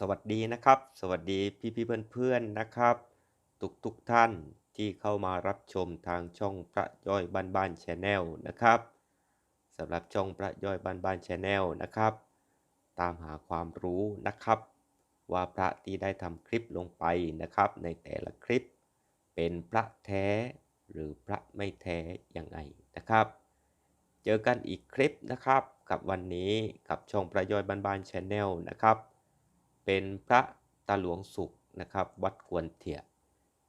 สวัสดีนะครับ สวัสดีพี่พี่เพื่อนเพื่อนนะครับ ทุกทุกท่านที่เข้ามารับชมทางช่องพระย่อยบ้านบ้านชแนลนะครับสำหรับช่องพระย่อยบ้านบ้านชแนลนะครับ ตามหาความรู้นะครับ ว่าพระที่ได้ทำคลิปลงไปนะครับ ในแต่ละคลิป เป็นพระแท้หรือพระไม่แท้ยังไงนะครับ เจอกันอีกคลิปนะครับกับวันนี้กับช่องพระย่อยบ้านบ้านชแนลนะครับ เป็นพระตาหลวงสุขนะครับ วัดควรเถีย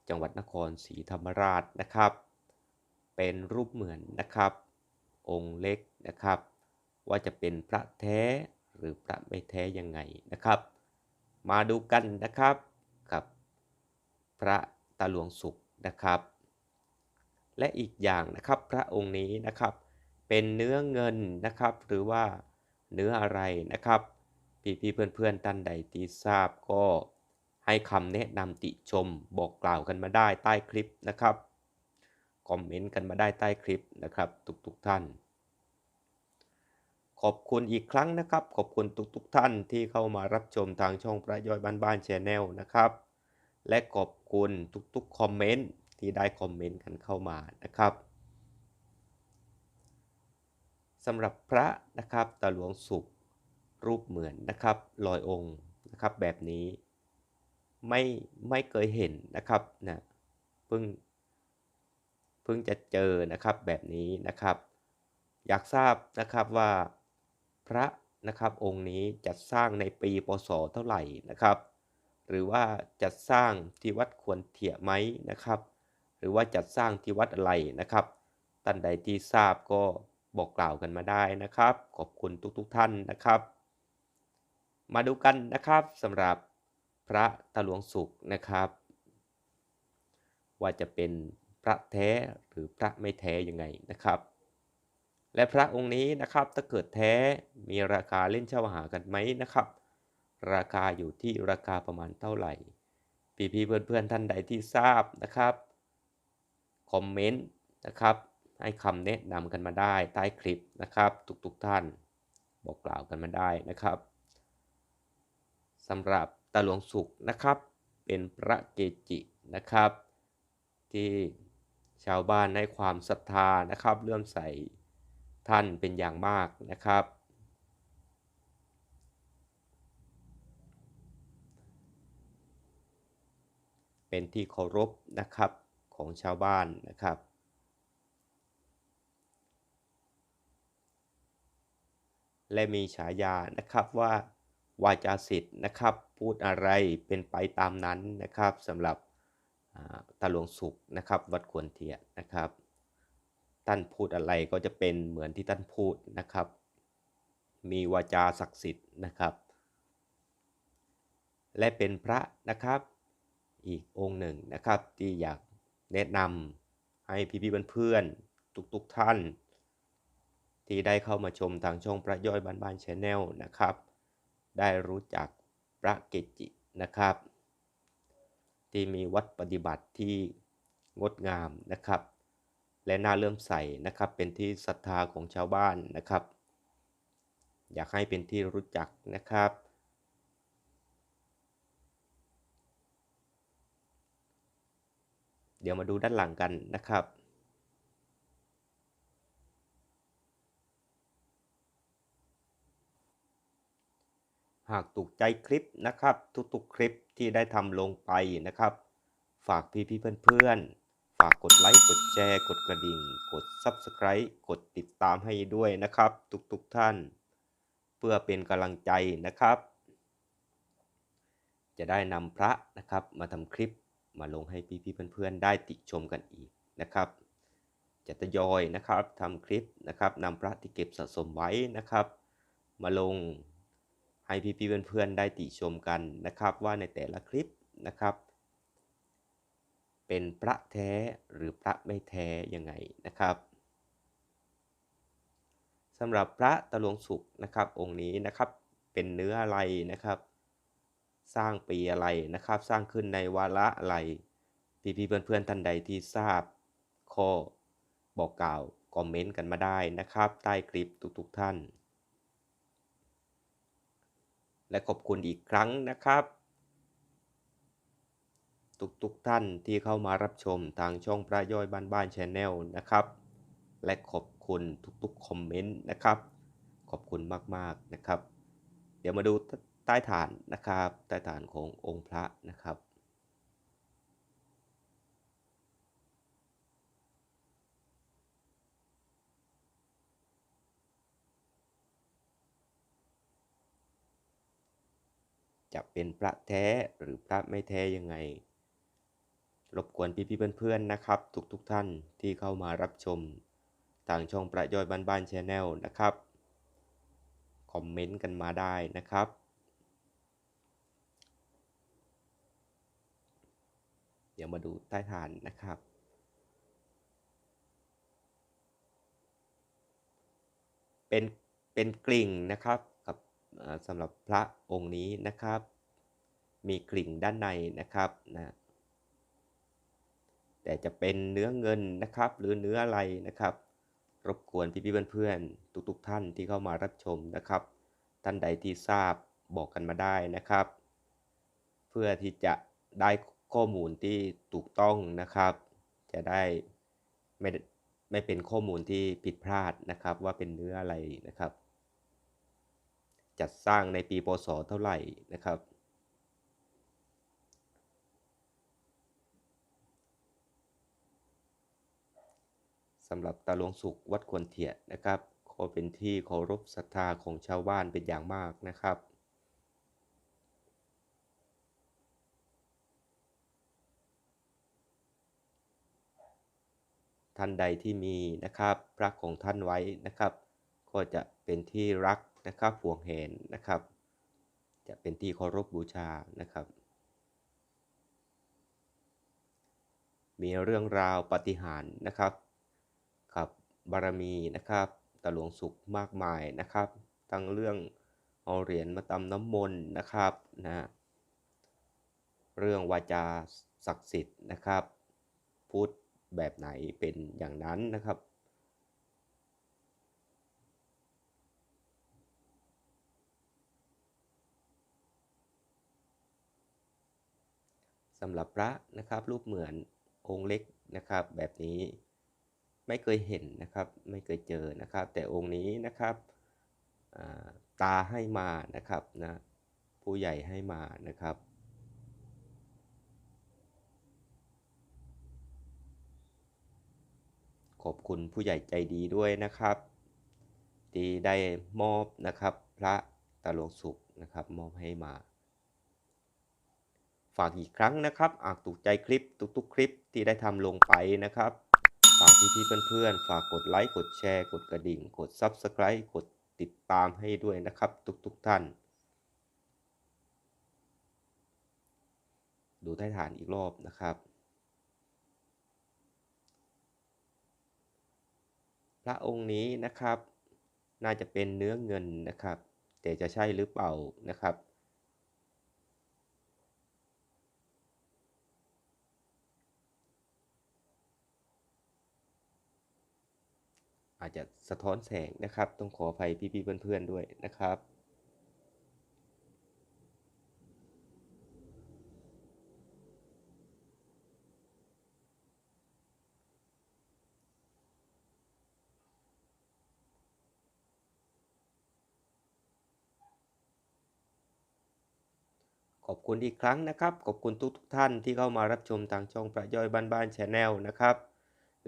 จังหวัดนครศรีธรรมราชนะครับ เป็นรูปเหมือนนะครับ องค์เล็กนะครับ ว่าจะเป็นพระแท้หรือพระไม่แท้ยังไงนะครับ มาดูกันนะครับกับ พระตาหลวงสุขนะครับ และอีกอย่างนะครับพระองค์นี้นะครับ เป็นเนื้อเงินนะครับ หรือว่าเนื้ออะไรนะครับ พี่ๆเพื่อนๆท่านใดที่ทราบก็ให้คำแนะนำติชมบอกกล่าวกันมาได้ใต้คลิปนะครับ คอมเมนต์กันมาได้ใต้คลิปนะครับทุกๆท่าน ขอบคุณอีกครั้งนะครับ ขอบคุณทุกๆท่านที่เข้ามารับชมทางช่องพระย่อยบ้านบ้านแชนแนลนะครับ และขอบคุณทุกๆคอมเมนต์ที่ได้คอมเมนต์กันเข้ามานะครับสำหรับพระนะครับตาหลวงสุข รูปเหมือนนะครับลอยองค์นะครับแบบนี้ไม่ไม่เคยเห็นนะครับนะเพิ่งเพิ่งจะเจอนะครับแบบนี้นะครับ อยากทราบนะครับว่าพระนะครับองค์นี้จัดสร้างในปีพศเท่าไหร่นะครับ หรือว่าจัดสร้างที่วัดควรเถี่ยไหมนะครับ หรือว่าจัดสร้างที่วัดอะไรนะครับท่านใดที่ทราบก็บอกกล่าวกันมาได้นะครับ ขอบคุณทุกๆทท่านนะครับ มาดูกันนะครับสำหรับพระตะหลวงสุขนะครับ ว่าจะเป็นพระแท้หรือพระไม่แท้ยังไงนะครับ และพระองค์นี้นะครับถ้าเกิดแท้มีราคาเล่นเช่าหากันไหมนะครับ ราคาอยู่ที่ราคาประมาณเท่าไหร่ พี่ๆเพื่อนๆท่านใดที่ทราบนะครับคอมเมนต์นะครับให้คำแนะนำกันมาได้ใต้คลิปนะครับ ทุกๆทท่าน บอกกล่าวกันมาได้นะครับ สำหรับตาหลวงสุขนะครับ เป็นพระเกจินะครับ ที่ชาวบ้านให้ความศรัทธานะครับเลื่อมใสท่านเป็นอย่างมากนะครับ เป็นที่เคารพนะครับของชาวบ้านนะครับและมีฉายานะครับว่า วาจาสิทธิ์นะครับ พูดอะไรเป็นไปตามนั้นนะครับสำหรับตาหลวงสุขนะครับ วัดควรเทียนะครับ ท่านพูดอะไรก็จะเป็นเหมือนที่ท่านพูดนะครับ มีวาจาศักดิ์สิทธิ์นะครับ และเป็นพระนะครับอีกองค์หนึ่งนะครับ ที่อยากแนะนำให้พี่ๆเพื่อนๆทุกๆท่าน ที่ได้เข้ามาชมทางช่องพระย่อยบ้านบ้านชาแนลนะครับ ได้รู้จักพระเกจินะครับ ที่มีวัดปฏิบัติที่งดงามนะครับ และน่าเลื่อมใสนะครับ เป็นที่ศรัทธาของชาวบ้านนะครับ อยากให้เป็นที่รู้จักนะครับเดี๋ยวมาดูด้านหลังกันนะครับ หากถูกใจคลิปนะครับ ทุกๆคลิปที่ได้ทำลงไปนะครับ ฝากพี่ๆเพื่อนๆ ฝากกดไลค์กดแชร์ กดกระดิ่ง กด Subscribe กดติดตามให้ด้วยนะครับ ทุกๆท่าน เพื่อเป็นกำลังใจนะครับ จะได้นำพระนะครับมาทำคลิปมาลงให้พี่ๆเพื่อนๆ ได้ติชมกันอีกนะครับจะทยอยนะครับทำคลิปนะครับนำพระที่เก็บสะสมไว้นะครับ มาลง ให้พี่ๆเพื่อนๆได้ติชมกันนะครับ ว่าในแต่ละคลิปนะครับ เป็นพระแท้หรือพระไม่แท้ยังไงนะครับสำหรับพระตะลวงสุขนะครับ องค์นี้นะครับเป็นเนื้ออะไรนะครับ สร้างปีอะไรนะครับ สร้างขึ้นในวาระอะไรพี่ๆเพื่อนๆท่านใดที่ทราบข้อบอกกล่าวคอมเมนต์กันมาได้นะครับ ใต้คลิปทุกๆท่าน และขอบคุณอีกครั้งนะครับ ทุกๆทท่านที่เข้ามารับชมทางช่องพระย่อยบ้านบ้านชแนลนะครับ และขอบคุณทุกๆคอมเมนต์นะครับ ขอบคุณมากๆนะครับ เดี๋ยวมาดูใต้ฐานนะครับ ใต้ฐานขององค์พระนะครับ จะเป็นพระแท้หรือพระไม่แท้ยังไง รบกวนพี่ๆเพื่อนๆนะครับ ทุกๆทท่านที่เข้ามารับชมทางช่องประย่อยบ้านบ้านชแนลนะครับ คอมเมนต์กันมาได้นะครับ เดี๋ยวมาดูใต้ฐานนะครับเป็นเป็นกลิ่งนะครับ สำหรับพระองค์นี้นะครับ มีกลิ่งด้านในนะครับนะแต่จะเป็นเนื้อเงินนะครับ หรือเนื้ออะไรนะครับ รบกวนพี่ๆเพื่อนๆทุกๆ ท่านที่เข้ามารับชมนะครับ ท่านใดที่ทราบบอกกันมาได้นะครับ เพื่อที่จะได้ข้อมูลที่ถูกต้องนะครับ จะได้ไม่ไม่เป็นข้อมูลที่ผิดพลาดนะครับ ว่าเป็นเนื้ออะไรนะครับ จัดสร้างในปีพศเท่าไหร่นะครับ สำหรับตาหลวงสุขวัดควรเถียนะครับก็เป็นที่เคารพศรัทธาของชาวบ้านเป็นอย่างมากนะครับท่านใดที่มีนะครับพระของท่านไว้นะครับ ก็จะเป็นที่รัก นะครับห่วงแหนนะครับ จะเป็นที่เคารพบูชานะครับ มีเรื่องราวปฏิหารนะครับ กับบารมีนะครับตะหลวงสุขมากมายนะครับ ทั้งเรื่องเอาเหรียญมาตำน้ำมนต์นะครับนะเรื่องวาจาศักดิ์สิทธิ์นะครับ พูดแบบไหนเป็นอย่างนั้นนะครับ สำหรับพระนะครับ รูปเหมือนองค์เล็กนะครับ แบบนี้ไม่เคยเห็นนะครับไม่เคยเจอนะครับ แต่องค์นี้นะครับตาให้มานะครับนะผู้ใหญ่ให้มานะครับขอบคุณผู้ใหญ่ใจดีด้วยนะครับที่ได้มอบนะครับ พระตะหลวงสุขนะครับ มอบให้มา ฝากอีกครั้งนะครับอาจถูกใจคลิปทุกๆ คลิปที่ได้ทำลงไปนะครับ ฝากพี่ๆเพื่อนๆ ฝากกดไลค์ กดแชร์ กดกระดิ่ง กด Subscribe กดติดตามให้ด้วยนะครับ ทุกๆทท่าน ดูใต้ฐานอีกรอบนะครับ พระองค์นี้นะครับ น่าจะเป็นเนื้อเงินนะครับ แต่จะใช่หรือเปล่านะครับ อาจจะสะท้อนแสงนะครับ ต้องขออภัยพี่ๆเพื่อนๆด้วยนะครับ ขอบคุณอีกครั้งนะครับ ขอบคุณทุกๆทท่านที่เข้ามารับชมทางช่องประย่อยบ้านๆชาแนลนะครับ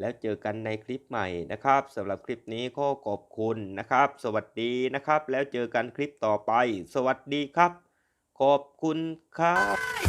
แล้วเจอกันในคลิปใหม่นะครับสำหรับคลิปนี้ก็ขอบคุณนะครับ สวัสดีนะครับ แล้วเจอกันคลิปต่อไป สวัสดีครับ ขอบคุณครับ